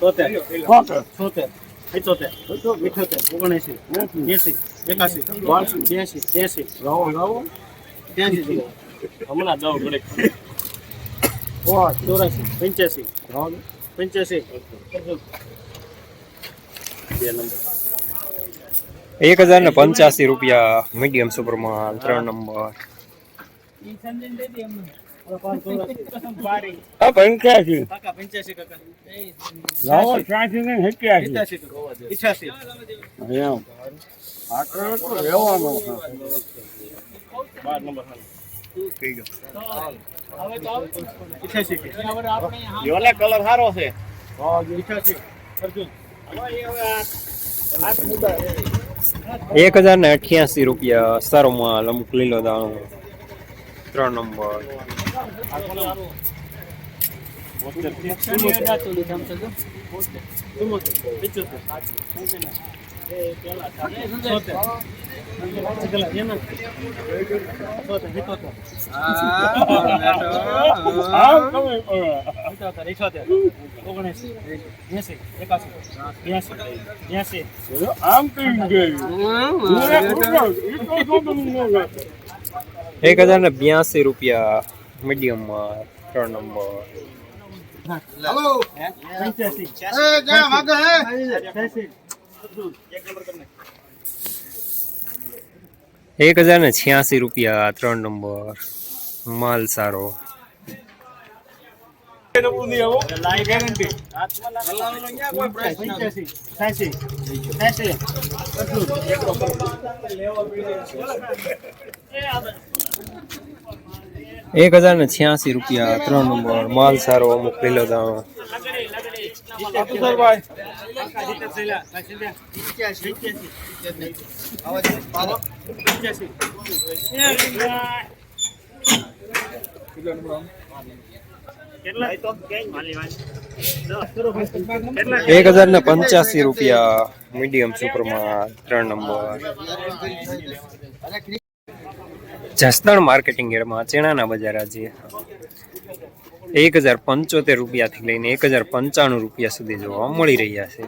તોતેર છોતેર પિચોતેર. ઇઠોતેર ઓગણએંસી એંસી એકાસી બ્યાસી ત્યાસી રાવો રાવો ત્યાંસી હમણાં દઉં ઘડીક ચોરાસી. પંચ્યાસી. બે નંબર. એક હજાર ને પંચ્યાસી રૂપિયા મીડિયમ સુપરમાં ત્રણ નંબર. આ પંચ્યાસી. ને એમ. તો રહેવાનો બાર નંબર કલર સારો છે. એક હજાર ને અઠ્યાસી રૂપિયા સારો માલ અમુક લીલો દાણો. ત્રણ નંબર. એક હજાર ને બ્યાસી રૂપિયા મીડિયમમાં ત્રણ નંબર. એક હજાર ને છ્યાસી રૂપિયા ત્રણ નંબર. માલ સારો. એક હજાર ને છ્યાસી રૂપિયા ત્રણ નંબર, માલ સારો અમુક લીલો દાણો. એક હજાર ને પંચ્યાસી રૂપિયા મીડિયમ સુપરમાં ત્રણ નંબર. જસદણ માર્કેટિંગ યાર્ડમાં ચેણાના બજાર આજે એક હજાર પંચોતેર રૂપિયાથી લઈને એક હજાર પંચાણું રૂપિયા સુધી જોવા મળી રહ્યા છે.